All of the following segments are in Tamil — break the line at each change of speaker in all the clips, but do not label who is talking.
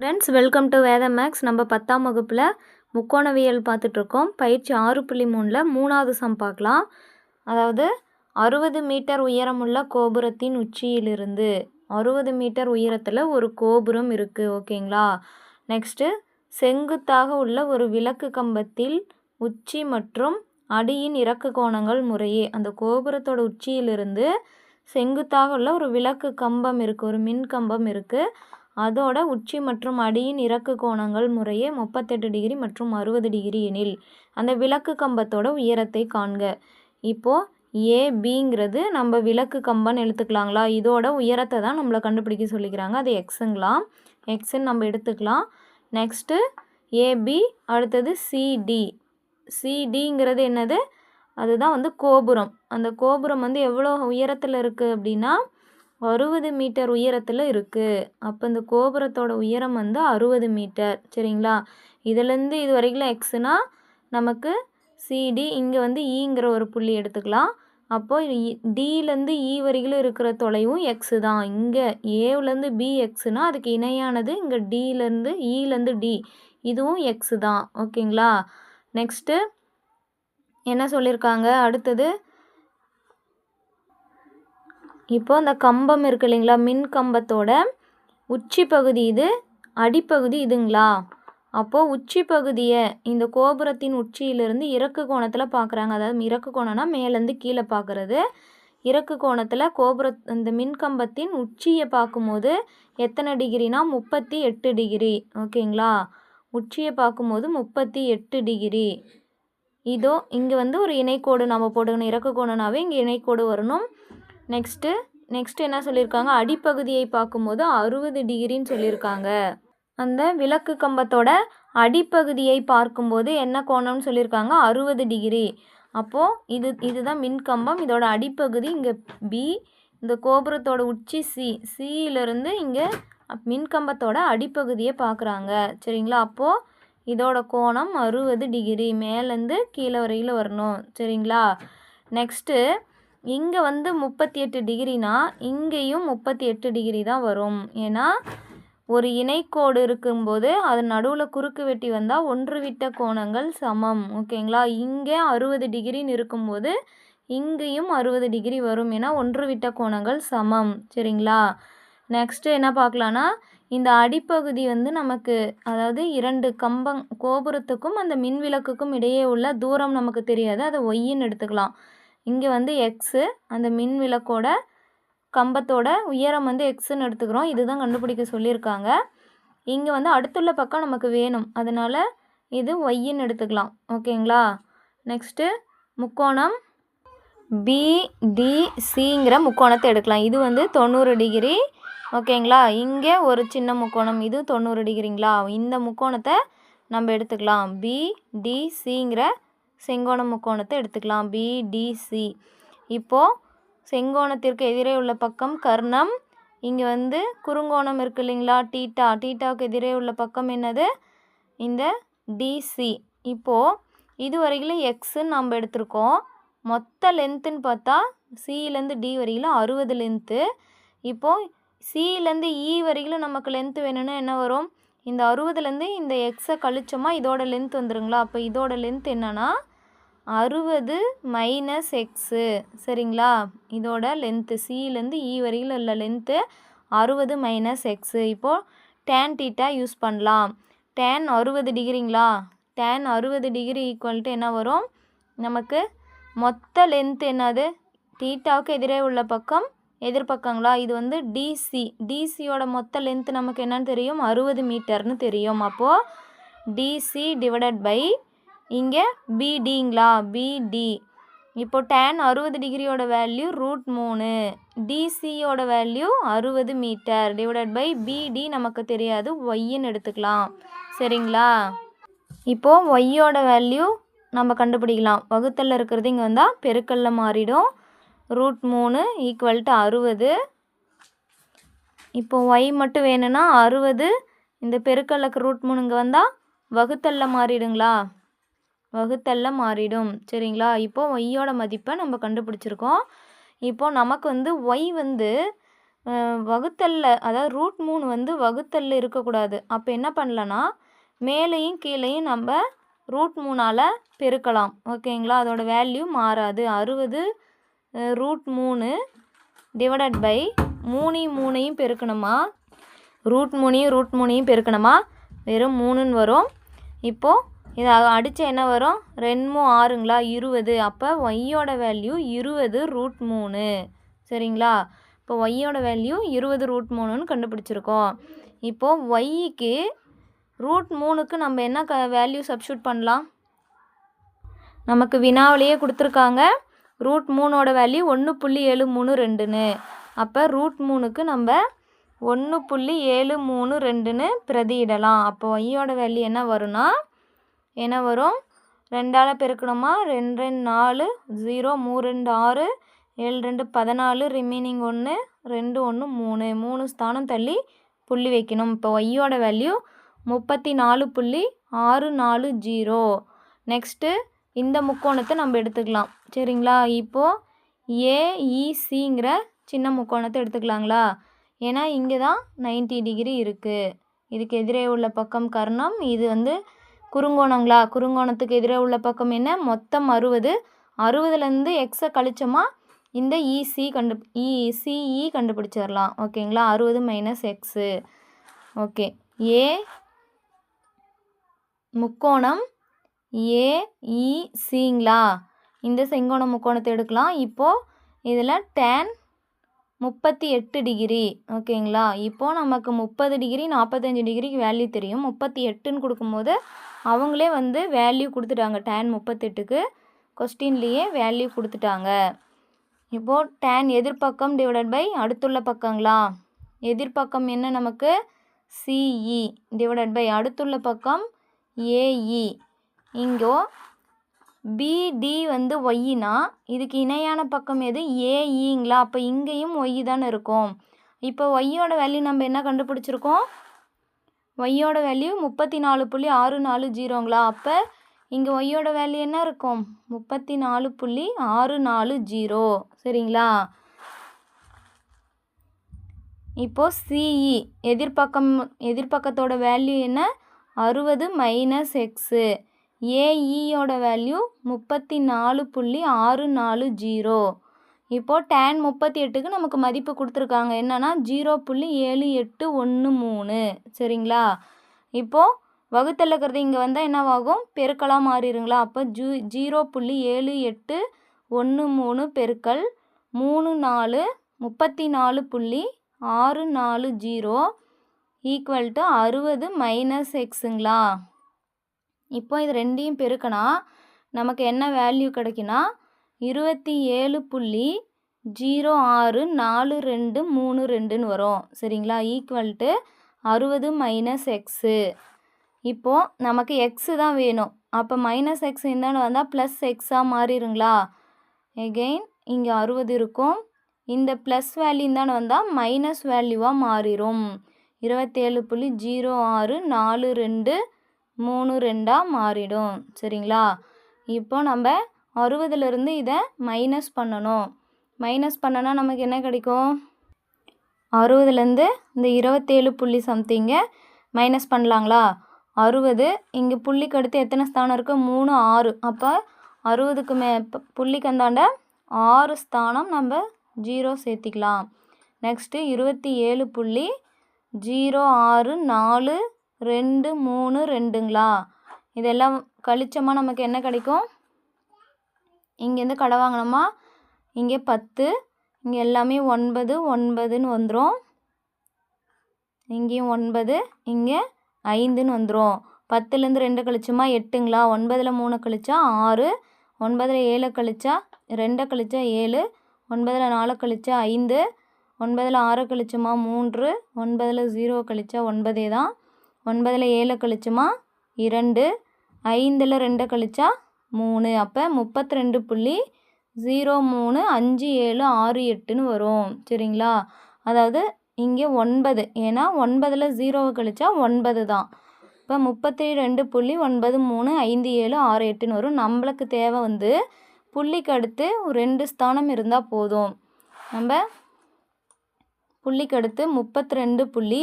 Friends welcome to Veda maths நம்ம பத்தாம் வகுப்பில் முக்கோணவியல் பார்த்துட்ருக்கோம். பயிற்சி ஆறு புள்ளி மூணில் மூணாவது சம் பார்க்கலாம். அதாவது அறுபது மீட்டர் உயரமுள்ள கோபுரத்தின் உச்சியிலிருந்து அறுபது மீட்டர் உயரத்தில் ஒரு கோபுரம் இருக்குது ஓகேங்களா? நெக்ஸ்ட்டு செங்குத்தாக உள்ள ஒரு விளக்கு கம்பத்தில் உச்சி மற்றும் அடியின் இறக்கு கோணங்கள் முறையே. அந்த கோபுரத்தோட உச்சியிலிருந்து செங்குத்தாக உள்ள ஒரு விளக்கு கம்பம் இருக்குது ஒரு மின் கம்பம் இருக்குது அதோட உச்சி மற்றும் அடியின் இறக்கு கோணங்கள் முறையே முப்பத்தெட்டு டிகிரி மற்றும் அறுபது டிகிரி எனில் அந்த விளக்கு கம்பத்தோட உயரத்தை காண்க. இப்போது ஏபிங்கிறது நம்ம விளக்கு கம்பம்னு எடுத்துக்கலாங்களா? இதோட உயரத்தை தான் நம்மளை கண்டுபிடிக்க சொல்லிக்கிறாங்க. அது எக்ஸுங்களாம் எக்ஸுன்னு நம்ம எடுத்துக்கலாம். நெக்ஸ்ட்டு ஏபி அடுத்தது சிடி சிடிங்கிறது என்னது? அதுதான் வந்து கோபுரம். அந்த கோபுரம் வந்து எவ்வளோ உயரத்தில் இருக்குது அப்படின்னா அறுபது மீட்டர் உயரத்தில் இருக்குது அப்போ இந்த கோபுரத்தோட உயரம் வந்து அறுபது மீட்டர். சரிங்களா? இதுலேருந்து இது வரைக்கும் எக்ஸுனா நமக்கு சிடி இங்கே வந்து e ஈங்கிற ஒரு புள்ளி எடுத்துக்கலாம். அப்போது டிலேருந்து இ e வரைக்கும் இருக்கிற தொலைவும் எக்ஸு தான். இங்கே ஏவுலேருந்து பி எக்ஸுனா அதுக்கு இணையானது இங்கே டிலேருந்து இலேருந்து e டி இதுவும் எக்ஸு தான். ஓகேங்களா? நெக்ஸ்ட்டு என்ன சொல்லியிருக்காங்க அடுத்தது இப்போ அந்த கம்பம் இருக்கு இல்லைங்களா? மின் கம்பத்தோட உச்சி பகுதி இது அடிப்பகுதி இதுங்களா? அப்போது உச்சி பகுதியை இந்த கோபுரத்தின் உச்சியிலிருந்து இறக்கு கோணத்தில் பார்க்குறாங்க அதாவது இறக்கு கோணம்னா மேலேருந்து கீழே பார்க்குறது இறக்கு கோணத்தில் கோபுர இந்த மின்கம்பத்தின் உச்சியை பார்க்கும்போது எத்தனை டிகிரினா முப்பத்தி எட்டு டிகிரி. ஓகேங்களா? உச்சியை பார்க்கும்போது முப்பத்தி எட்டு டிகிரி. இதோ இங்கே வந்து ஒரு இணைக்கோடு நம்ம போட்டுக்கணும். இறக்கு கோணனாவே இங்கே இணைக்கோடு வரணும். நெக்ஸ்ட்டு நெக்ஸ்ட் என்ன சொல்லியிருக்காங்க அடிப்பகுதியை பார்க்கும்போது அறுபது டிகிரின்னு சொல்லியிருக்காங்க அந்த விளக்கு கம்பத்தோட அடிப்பகுதியை பார்க்கும்போது என்ன கோணம்னு சொல்லியிருக்காங்க அறுபது டிகிரி. அப்போது இது இதுதான் மின்கம்பம் இதோட அடிப்பகுதி இங்கே பி இந்த கோபுரத்தோட உச்சி சி சியிலிருந்து இங்கே மின்கம்பத்தோட அடிப்பகுதியை பார்க்குறாங்க. சரிங்களா? அப்போது இதோட கோணம் அறுபது டிகிரி. மேலேருந்து கீழே வரையில் வரணும். சரிங்களா? நெக்ஸ்ட்டு இங்கே வந்து முப்பத்தி எட்டு டிகிரினா இங்கேயும் முப்பத்தி எட்டு டிகிரி தான் வரும். ஏன்னா ஒரு இணைக்கோடு இருக்கும்போது அது நடுவில் குறுக்கு வெட்டி வந்தால் ஒன்று விட்ட கோணங்கள் சமம். ஓகேங்களா? இங்கே அறுபது டிகிரின்னு இருக்கும்போது இங்கேயும் அறுபது டிகிரி வரும். ஏன்னா ஒன்று விட்ட கோணங்கள் சமம். சரிங்களா? நெக்ஸ்ட்டு என்ன பார்க்கலான்னா இந்த அடிப்பகுதி வந்து நமக்கு அதாவது இரண்டு கம்பங் கோபுரத்துக்கும் அந்த மின் விளக்குக்கும் இடையே உள்ள தூரம் நமக்கு தெரியாது. அதை ஒய்ன்னு எடுத்துக்கலாம். இங்கே வந்து எக்ஸு அந்த மின் விளக்கோட கம்பத்தோட உயரம் வந்து எக்ஸுன்னு எடுத்துக்கிறோம். இதுதான் கண்டுபிடிக்க சொல்லியிருக்காங்க. இங்கே வந்து அடுத்துள்ள பக்கம் நமக்கு வேணும். அதனால் இது ஒய்ன்னு எடுத்துக்கலாம். ஓகேங்களா? நெக்ஸ்ட்டு முக்கோணம் பிடிசிங்கிற முக்கோணத்தை எடுக்கலாம். இது வந்து தொண்ணூறு டிகிரி. ஓகேங்களா? இங்கே ஒரு சின்ன முக்கோணம். இது தொண்ணூறு டிகிரிங்களா? இந்த முக்கோணத்தை நம்ம எடுத்துக்கலாம். பிடிசிங்கிற செங்கோண முக்கோணத்தை எடுத்துக்கலாம். பிடிசி இப்போது செங்கோணத்திற்கு எதிரே உள்ள பக்கம் கர்ணம். இங்கே வந்து குறுங்கோணம் இருக்குது இல்லைங்களா? டீட்டா டீட்டாவுக்கு எதிரே உள்ள பக்கம் என்னது? இந்த டிசி இப்போது இது வரையிலும் எக்ஸுன்னு நம்ம எடுத்திருக்கோம். மொத்த லென்த்துன்னு பார்த்தா சியிலேருந்து டி வரையிலும் அறுபது லென்த்து இப்போது சியிலேருந்து இ e வரையிலும் நமக்கு லென்த்து வேணும்னா என்ன வரும்? இந்த அறுபதுலேருந்து இந்த எக்ஸை கழிச்சோமா இதோட லென்த் வந்துருங்களா? அப்போ இதோட லென்த் என்னென்னா அறுபது மைனஸ் எக்ஸு சரிங்களா? இதோட லென்த்து சியிலேருந்து இ e வரையில் உள்ள லென்த்து அறுபது மைனஸ் எக்ஸு இப்போது டேன் டீட்டா யூஸ் பண்ணலாம். டேன் அறுபது டிகிரிங்களா? டேன் அறுபது டிகிரி ஈக்குவல்ட்டு என்ன வரும்? நமக்கு மொத்த லென்த் என்னது? டீட்டாவுக்கு எதிரே உள்ள பக்கம் எதிர்பக்கங்களா இது வந்து டிசி டிசியோட மொத்த லென்த் நமக்கு என்னன்னு தெரியும்? அறுபது மீட்டர்னு தெரியும். அப்போது டிசி டிவைடட் பை இங்கே பிடிங்களா பிடி இப்போ டேன் அறுபது டிகிரியோட வேல்யூ ரூட் மூணு. டிசியோட வேல்யூ அறுபது மீட்டர் டிவைடட் பை பிடி நமக்கு தெரியாது. ஒய்ன்னு எடுத்துக்கலாம். சரிங்களா? இப்போது ஒய்யோட வேல்யூ நம்ம கண்டுபிடிக்கலாம். வகுத்தலில் இருக்கிறது இங்கே வந்தால் பெருக்கல்ல மாறிடும். ரூட் மூணு ஈக்குவல் டு அறுபது. இப்போ ஒய் மட்டும் வேணும்னா அறுபது. இந்த பெருக்கல்லுக்கு ரூட் மூணு இங்கே வந்தால் வகுத்தல்ல மாறிடுங்களா? வகுத்தல்ல மாறிடும். சரிங்களா? இப்போது ஒய்யோட மதிப்பை நம்ம கண்டுபிடிச்சிருக்கோம். இப்போது நமக்கு வந்து ஒய் வந்து வகுத்தல்ல அதாவது ரூட் மூணு வந்து வகுத்தல்ல இருக்கக்கூடாது. அப்போ என்ன பண்ணலன்னா மேலேயும் கீழேயும் நம்ம ரூட் மூணால் பெருக்கலாம். ஓகேங்களா? அதோட வேல்யூ மாறாது. அறுபது ரூட் மூணு டிவைடட் பை மூணையும் மூணையும் பெருக்கணுமா? ரூட் மூணையும் ரூட் மூணையும் பெருக்கணுமா? வெறும் மூணுன்னு வரும். இப்போது இதை அடித்தா என்ன வரும்? ரெண்டும் ஆறுங்களா? இருபது. அப்போ ஒய்யோட வேல்யூ இருபது ரூட் மூணு. சரிங்களா? இப்போ ஒய்யோட வேல்யூ இருபது ரூட் மூணுன்னு கண்டுபிடிச்சிருக்கோம். இப்போது ஒய்க்கு ரூட் மூணுக்கு நம்ம என்ன க வேல்யூ சப்ஸ்டியூட் பண்ணலாம்? நமக்கு வினாவிலேயே கொடுத்துருக்காங்க. ரூட் மூணோட வேல்யூ ஒன்று புள்ளி ஏழு மூணு ரெண்டுன்னு. அப்போ ரூட் மூணுக்கு நம்ம ஒன்று புள்ளி ஏழு மூணு ரெண்டுன்னு பிரதியிடலாம். அப்போ ஒய்யோட வேல்யூ என்ன வரும்னா என வரும்? ரெண்டால் பெருக்கணுமா? ரெண்டு ரெண்டு நாலு ஜீரோ மூ ரெண்டு ஆறு ஏழு ரெண்டு பதினாலு ரிமைனிங் ஒன்று ரெண்டு ஒன்று மூணு. மூணு ஸ்தானம் தள்ளி புள்ளி வைக்கணும். இப்போ ஒய்யோட வேல்யூ முப்பத்தி நாலு புள்ளி ஆறு நாலு ஜீரோ நெக்ஸ்ட்டு இந்த முக்கோணத்தை நம்ம எடுத்துக்கலாம். சரிங்களா? இப்போது ஏஇசிங்கிற e, சின்ன முக்கோணத்தை எடுத்துக்கலாங்களா? ஏன்னா இங்கே தான் நைன்ட்டி டிகிரி இருக்குது இதுக்கு எதிரே உள்ள பக்கம் கர்ணம் இது வந்து குறுங்கோணங்களா? குறுங்கோணத்துக்கு எதிரே உள்ள பக்கம் என்ன? மொத்தம் அறுபது. அறுபதுலேருந்து எக்ஸை கழிச்சோமா? இந்த இசி கண்டு இசிஇ கண்டுபிடிச்சிடலாம். ஓகேங்களா? அறுபது மைனஸ் எக்ஸு ஓகே. ஏ முக்கோணம் ஏஇசிங்களா இந்த செங்கோண முக்கோணத்தை எடுக்கலாம். இப்போது இதில் டேன் முப்பத்தி எட்டு டிகிரி ஓகேங்களா? இப்போது நமக்கு முப்பது டிகிரி நாற்பத்தஞ்சு டிகிரிக்கு வேல்யூ தெரியும். முப்பத்தி எட்டுன்னு கொடுக்கும்போது அவங்களே வந்து வேல்யூ கொடுத்துட்டாங்க. டேன் முப்பத்தெட்டுக்கு கொஸ்டின்லேயே வேல்யூ கொடுத்துட்டாங்க. இப்போது டேன் எதிர்பக்கம் டிவைடட் பை அடுத்துள்ள பக்கங்களா? எதிர்பக்கம் என்ன நமக்கு? சிஇ டிவைடட் பை அடுத்துள்ள பக்கம் ஏஇ இங்கோ பிடி வந்து ஒய்னா இதுக்கு இணையான பக்கம் எது? ஏஇங்களா அப்போ இங்கேயும் ஒய் தானே இருக்கும். இப்போ ஒய்யோட வேல்யூ நம்ம என்ன கண்டுபிடிச்சிருக்கோம்? ஒய்யோட வேல்யூ முப்பத்தி நாலு புள்ளி ஆறு நாலு ஜீரோங்களா? அப்போ இங்கே ஒய்யோட வேல்யூ என்ன இருக்கும்? முப்பத்தி நாலு புள்ளி ஆறு நாலு ஜீரோ. சரிங்களா? இப்போது சிஇ எதிர்பக்கம் எதிர்பக்கத்தோட வேல்யூ என்ன? அறுபது மைனஸ் எக்ஸு ஏஇயோட வேல்யூ முப்பத்தி நாலு புள்ளி ஆறு நாலு ஜீரோ. இப்போது டேன் முப்பத்தி எட்டுக்கு நமக்கு மதிப்பு கொடுத்துருக்காங்க. என்னென்னா ஜீரோ புள்ளி ஏழு எட்டு ஒன்று மூணு. சரிங்களா? இப்போது வகுத்தல் இருக்கிறது இங்கே வந்தால் என்னவாகும்? பெருக்கலாக மாறிடுங்களா அப்போ ஜூ ஜீரோ புள்ளி ஏழு எட்டு ஒன்று மூணு பெருக்கல் மூணு நாலு முப்பத்தி நாலு புள்ளி ஆறு நாலு ஜீரோ ஈக்குவல் டு அறுபது மைனஸ் எக்ஸுங்களா இப்போ இது ரெண்டையும் பெருக்கினா நமக்கு என்ன வேல்யூ கிடைக்குன்னா இருபத்தி ஏழு புள்ளி ஜீரோ ஆறு நாலு ரெண்டு மூணு ரெண்டுன்னு வரும். சரிங்களா? ஈக்குவல் டு அறுபது மைனஸ் எக்ஸு இப்போது நமக்கு எக்ஸு தான் வேணும். அப்போ மைனஸ் எக்ஸ் இந்தாண்டு வந்தால் ப்ளஸ் எக்ஸாக மாறிடுங்களா எகெயின் இங்கே அறுபது இருக்கும். இந்த ப்ளஸ் வேல்யூ தானே வந்தால் மைனஸ் வேல்யூவாக மாறிடும் இருபத்தேழு புள்ளி ஜீரோ ஆறு நாலு ரெண்டு மூணு ரெண்டாக மாறிடும். சரிங்களா? இப்போ நம்ம அறுபதுலேருந்து இதை மைனஸ் பண்ணணும். மைனஸ் பண்ணனா நமக்கு என்ன கிடைக்கும்? அறுபதுலேருந்து இந்த இருபத்தேழு புள்ளி சம்திங்கை மைனஸ் பண்ணலாங்களா? அறுபது இங்கே புள்ளிக்கு அடுத்து எத்தனை ஸ்தானம் இருக்குது மூணு ஆறு. அப்போ அறுபதுக்கு மே ப- புள்ளிக்கு அந்தாண்ட ஆறு ஸ்தானம் நம்ம ஜீரோ சேர்த்திக்கலாம். நெக்ஸ்ட்டு இருபத்தி ஏழு புள்ளி ஜீரோ ஆறு நாலு ரெண்டு மூணு ரெண்டுங்களா? இதெல்லாம் கழிச்சமாக நமக்கு என்ன கிடைக்கும்? இங்கேருந்து கடை வாங்கினோமா? இங்கே பத்து இங்கே எல்லாமே ஒன்பது ஒன்பதுன்னு வந்துடும் இங்கேயும் ஒன்பது இங்கே ஐந்துன்னு வந்துடும் பத்துலேருந்து ரெண்டு கழிச்சுமா? எட்டுங்களா? ஒன்பதில் மூணு கழிச்சா ஆறு ஒன்பதில் ஏழை கழிச்சா ரெண்டை கழிச்சா ஏழு ஒன்பதில் நாலு கழிச்சா ஐந்து ஒன்பதில் ஆறு கழிச்சுமா? மூன்று ஒன்பதில் ஜீரோ கழிச்சா ஒன்பதே தான் ஒன்பதில் ஏழை கழிச்சுமா? இரண்டு ஐந்தில் ரெண்டை கழிச்சா மூணு. அப்போ முப்பத்தி ரெண்டு புள்ளி ஜீரோ மூணு அஞ்சு ஏழு ஆறு எட்டுன்னு வரும். சரிங்களா? அதாவது இங்கே ஒன்பது. ஏன்னா ஒன்பதில் ஜீரோவை கழிச்சா ஒன்பது தான். இப்போ முப்பத்தி ரெண்டு புள்ளி ஒன்பது மூணு ஐந்து ஏழு ஆறு எட்டுன்னு வரும். நம்மளுக்கு தேவை வந்து புள்ளிக்கு அடுத்து ரெண்டு ஸ்தானம் இருந்தால் போதும். நம்ம புள்ளிக்கு அடுத்து முப்பத்தி ரெண்டு புள்ளி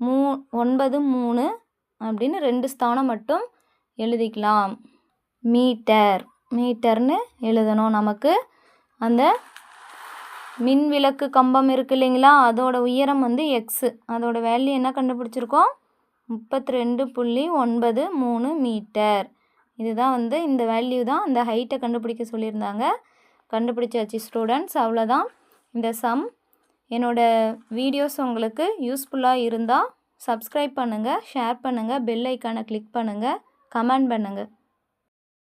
மூ ஒன்பது மூணு அப்படின்னு ரெண்டு ஸ்தானம் மட்டும் எழுதிக்கலாம். மீட்டர். மீட்டர்னு எழுதணும் நமக்கு. அந்த மின் விளக்கு கம்பம் இருக்கு இல்லைங்களா? அதோட உயரம் வந்து எக்ஸு அதோட வேல்யூ என்ன கண்டுபிடிச்சிருக்கோம்? முப்பத்தி ரெண்டு புள்ளி ஒன்பது மூணு மீட்டர். இதுதான் வந்து இந்த வேல்யூ தான் இந்த ஹைட்டை கண்டுபிடிக்க சொல்லியிருந்தாங்க. கண்டுபிடிச்சாச்சு ஸ்டூடெண்ட்ஸ் அவ்வளோதான் இந்த சம் என்னோடய வீடியோஸ் உங்களுக்கு யூஸ்ஃபுல்லாக இருந்தால் சப்ஸ்கிரைப் பண்ணுங்கள் ஷேர் பண்ணுங்கள் பெல் ஐக்கானை கிளிக் பண்ணுங்கள் கமெண்ட் பண்ணுங்கள்